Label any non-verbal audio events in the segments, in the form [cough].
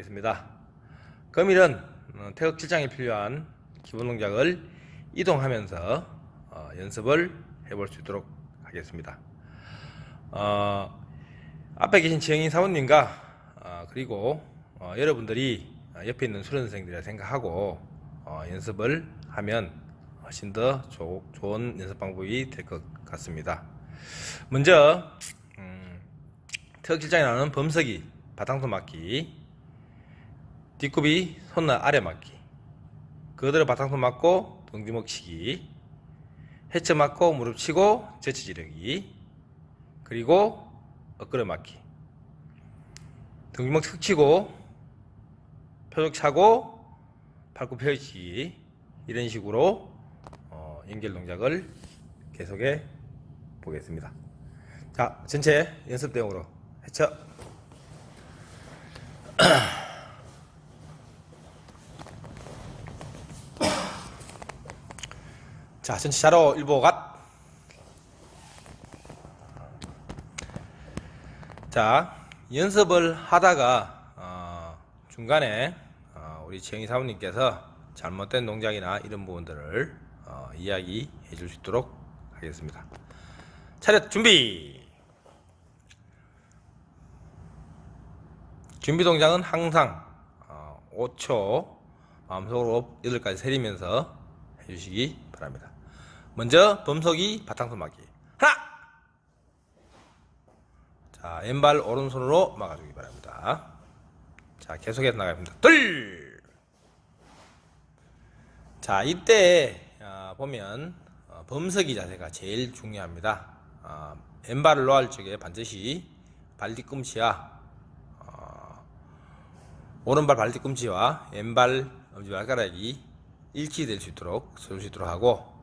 하겠습니다. 금일은 어, 태극 7장에 필요한 기본 동작을 이동하면서 어, 연습을 해볼 수 있도록 하겠습니다. 어, 앞에 계신 지영인 사모님과 어, 그리고 어, 여러분들이 어, 옆에 있는 수련생들이라 생각하고 어, 연습을 하면 훨씬 더 조- 좋은 연습 방법이 될 것 같습니다. 먼저 음, 태극 7장에 나오는 범석이 바탕손 맞기 뒷굽이 손날 아래 맞기. 그대로 바탕손 맞고 동디목 치기. 해쳐 맞고 무릎 치고 제치 지르기. 그리고 엇그려 맞기. 동디목 툭 치고 표적 차고 발굽 펼치기. 이런 식으로 어, 연결 동작을 계속해 보겠습니다. 자, 전체 연습 대용으로 해쳐 [clears throat] 자, 전체 자로 일보 갓. 자, 연습을 하다가 어, 중간에 어, 우리 지영이 사모님께서 잘못된 동작이나 이런 부분들을 어, 이야기해 줄 수 있도록 하겠습니다. 차렷 준비. 준비 동작은 항상 어, 5초 마음속으로 8가지 세리면서 해주시기 바랍니다. 먼저 범석이 바탕손 막기 하나 자 왼발 오른손으로 막아주기 바랍니다. 자 계속해서 나가겠습니다. 둘 자, 이때 어, 보면 어, 범석이 자세가 제일 중요합니다. 어, 왼발을 놓을 적에 반드시 발 뒤꿈치와 어, 오른발 발 뒤꿈치와 왼발 엄지발가락이 일치될 수 있도록 세울 수 있도록 하고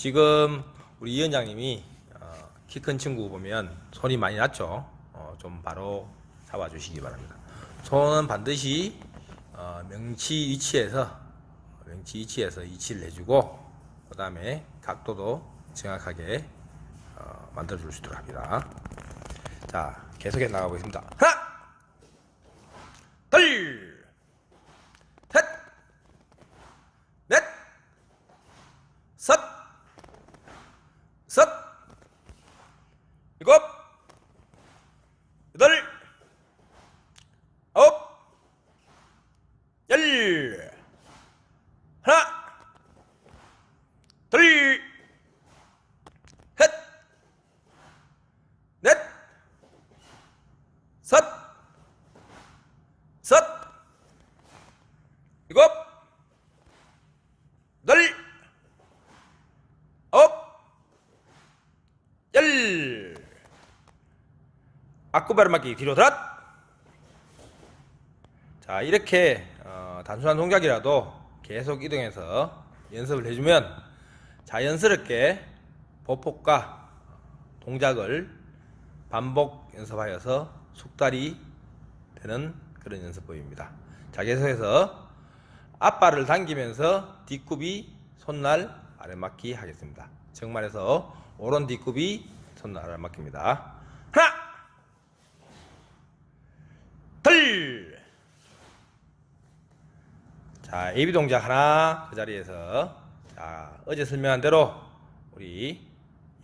지금 우리 위원장님이 어, 키큰 친구 보면 손이 많이 났죠. 어, 좀 바로 잡아주시기 바랍니다. 손은 반드시 어, 명치 위치에서 명치 위치에서 위치를 해주고 그 다음에 각도도 정확하게 어, 만들어줄 수 있도록 합니다. 자 계속해서 나가보겠습니다. 하나, 둘, 셋, 넷, 섯, 섯, 일곱, 여덟, 아홉, 열, 하나, 둘, 셋, 넷, 섯, 섯, 일곱, 여덟, 아홉, 열. 앞구바를 맞기 뒤로 드랍. 자 이렇게 어, 단순한 동작이라도 계속 이동해서 연습을 해주면 자연스럽게 보폭과 동작을 반복 연습하여서 숙달이 되는 그런 연습법입니다. 자 계속해서 앞발을 당기면서 뒷굽이 손날 아래맞기 하겠습니다. 정말해서 오른 뒷굽이 손날 아래맞기입니다. 하나, 둘. 자 예비 동작 하나 그 자리에서 자 어제 설명한 대로 우리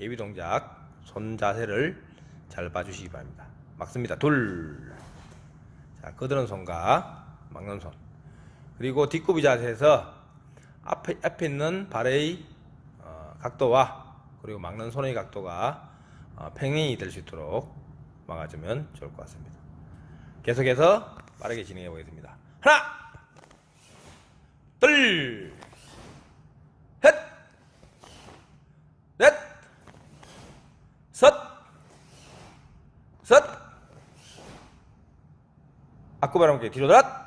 예비 동작 손 자세를 잘 봐주시기 바랍니다. 막습니다. 둘. 자 거드는 손과 막는 손. 그리고 뒷굽이 자세에서 앞에, 앞에 있는 발의 어, 각도와 그리고 막는 손의 각도가 어, 평행이 될 수 있도록 막아주면 좋을 것 같습니다. 계속해서 빠르게 진행해 보겠습니다. 하나, 둘, 셋, 넷, 섯, 섯, 앞구발 함께 뒤로 다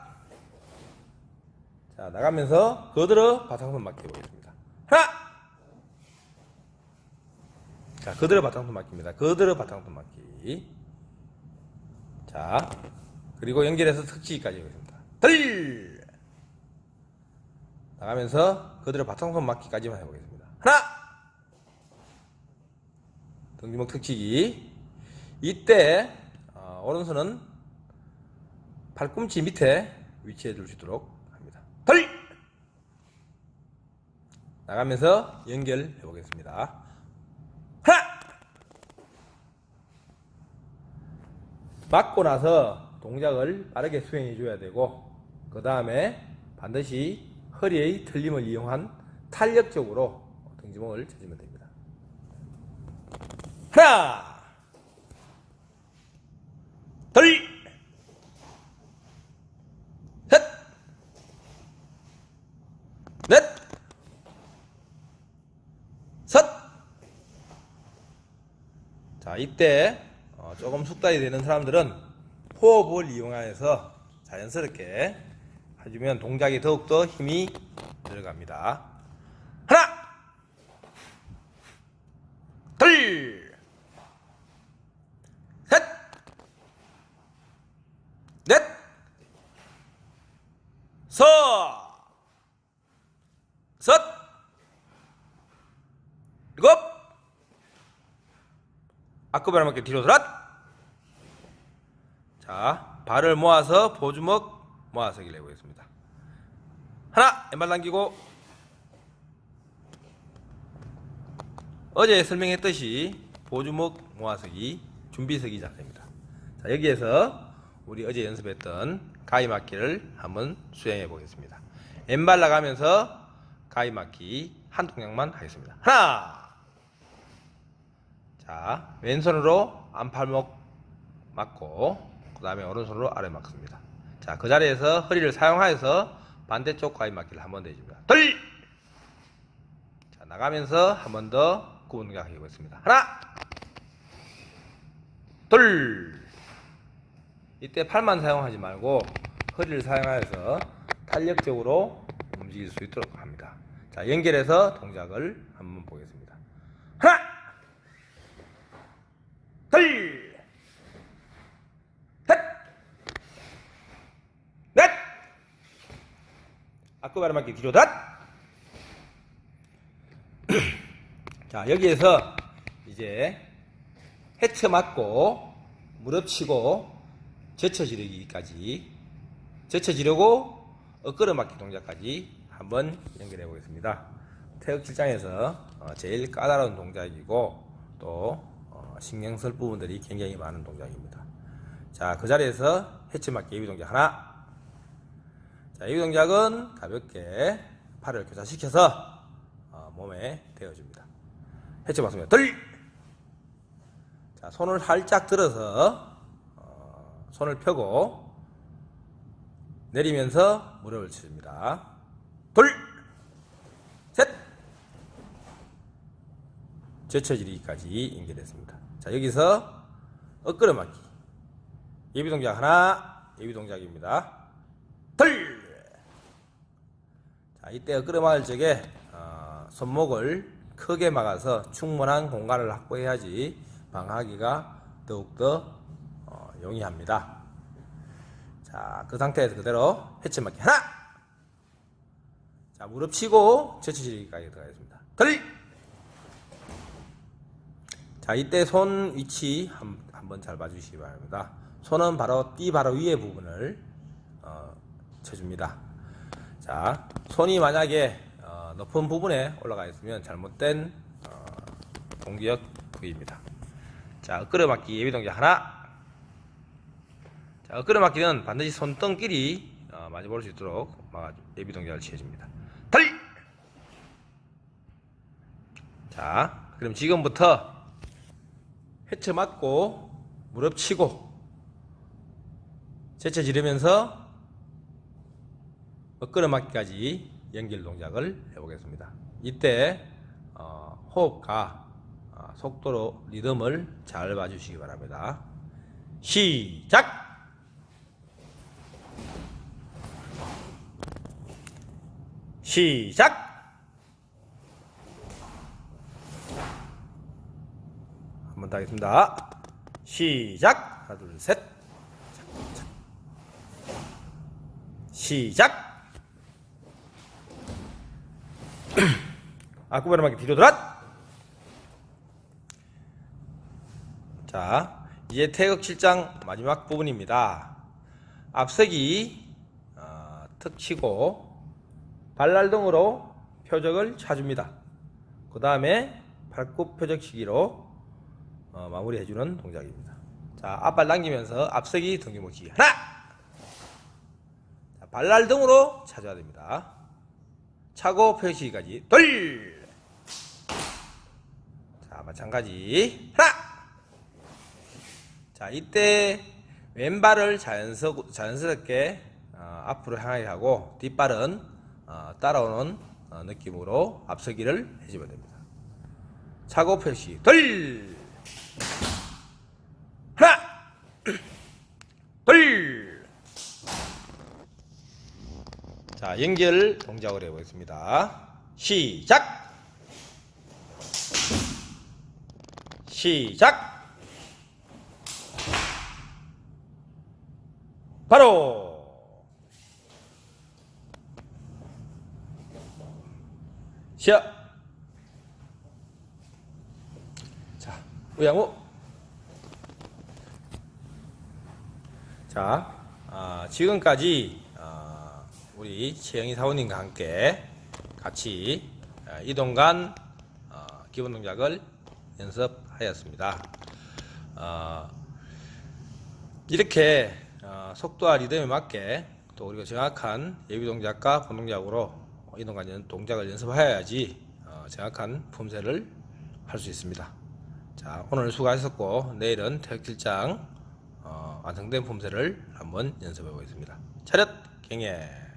자, 나가면서 거들어 바탕손 맞기 보겠습니다. 하나! 자, 거들어 바탕손 맞기입니다. 거들어 바탕손 맞기. 자, 그리고 연결해서 특치기까지 하겠습니다. 들! 나가면서 거들어 바탕손 맞기까지만 해보겠습니다. 하나! 등지목 특치기. 이때, 어, 오른손은 팔꿈치 밑에 위치해 둘수 있도록 합니다. 덜! 나가면서 연결해 보겠습니다. 하나! 맞고 나서 동작을 빠르게 수행해 줘야 되고 그 다음에 반드시 허리의 틀림을 이용한 탄력적으로 등지목을 쳐주면 됩니다. 하나, 둘, 셋, 넷, 섯. 자, 이때 어, 조금 숙달이 되는 사람들은 호흡을 이용하여서 자연스럽게 해주면 동작이 더욱더 힘이 들어갑니다. 하나, 둘, 셋, 넷, 서, 섯, 일곱, 앞구발 맞게 뒤로 돌아. 자, 발을 모아서 보주먹 모아서기를 해보겠습니다. 하나, 왼발 당기고 어제 설명했듯이 보주먹 모아서기 준비서기 자세입니다. 자, 여기에서 우리 어제 연습했던 가위막기를 한번 수행해 보겠습니다. 왼발 나가면서 가위막기 한 동작만 하겠습니다. 하나, 자, 왼손으로 안팔목 맞고 그 다음에 오른손으로 아래 막습니다. 자, 그 자리에서 허리를 사용하여서 반대쪽 가위 막기를 한 번 더 해줍니다. 둘! 자, 나가면서 한 번 더 구분 동작 해보겠습니다. 하나! 둘! 이때 팔만 사용하지 말고 허리를 사용하여서 탄력적으로 움직일 수 있도록 합니다. 자, 연결해서 동작을 한번 보겠습니다. 하나! 둘, 셋, 넷. 맞기 뒤로 닷. 자 여기에서 이제 해쳐 맞고 무릎 치고 제쳐 지르고 엇걸어 맞기 동작까지 한번 연결해 보겠습니다. 태극 실장에서 어, 제일 까다로운 동작이고 또 어, 신경 쓸 부분들이 굉장히 많은 동작입니다. 자, 그 자리에서 해치 맞기 예비 동작 하나. 자, 예비 동작은 가볍게 팔을 교차시켜서 어, 몸에 대어줍니다. 해치 맞습니다. 둘. 자, 손을 살짝 들어서 어, 손을 펴고 내리면서 무릎을 치줍니다. 둘, 셋. 제쳐지리기까지 연결했습니다. 자, 여기서 엇걸어 맞기. 예비 동작 하나, 예비 동작입니다. 둘! 자, 이때 엇걸어 맞을 적에, 어, 손목을 크게 막아서 충분한 공간을 확보해야지 방하기가 더욱더 어, 용이합니다. 자, 그 상태에서 그대로 해치 맞기 하나! 자, 무릎 치고 제쳐지리기까지 들어가겠습니다. 둘! 자, 이때 손 위치 한, 한번 잘 봐주시기 바랍니다. 손은 바로 띠 바로 위에 부분을 어, 쳐줍니다. 자, 손이 만약에 어, 높은 부분에 올라가 있으면 잘못된 어, 공기역 부위입니다. 자, 맞기 예비 동작 하나. 자, 엇걸어 맞기는 반드시 손등끼리 어, 마주 볼 수 있도록 예비 동작을 취해줍니다. 달리! 자, 그럼 지금부터 해쳐 맞고 무릎 치고 제쳐 지르면서 엇걸어 맞기까지 연결 동작을 해보겠습니다. 이때 어, 호흡과 어, 속도로 리듬을 잘 봐주시기 바랍니다. 시작! 시작! 한 번 더 하겠습니다. 시작! 하나, 둘, 셋. 시작! 맞기 뒤로 돌아! 자, 이제 태극 7장 마지막 부분입니다. 앞서기 어, 턱 치고 발날등으로 표적을 차줍니다. 그 다음에 발굽 표적치기로 어, 마무리해주는 동작입니다. 자, 앞발 당기면서 앞서기 등기목치기 하나! 자, 발날등으로 차줘야 됩니다. 차고 표시기까지 둘! 자, 마찬가지 하나! 자, 이때 왼발을 자연스, 자연스럽게 어, 앞으로 향하게 하고 뒷발은 어, 따라오는 어, 느낌으로 앞서기를 해주면 됩니다. 차고 표시 둘 하나 둘 자, 연결 동작을 해보겠습니다. 시작! 시작! 바로! 시작! 자, 우양우. 자, 아, 지금까지 아, 우리 최영희 사원님과 함께 같이 아, 이동간 아, 기본 동작을 연습하였습니다. 아, 이렇게 어, 속도와 리듬에 맞게 또 우리가 정확한 예비 동작과 본 동작으로 이동간 연- 동작을 연습해야지 어, 정확한 품새를 할 수 있습니다. 자 오늘 수고하셨고 내일은 태극길장 어, 완성된 품새를 한번 연습해 보겠습니다. 차렷 경례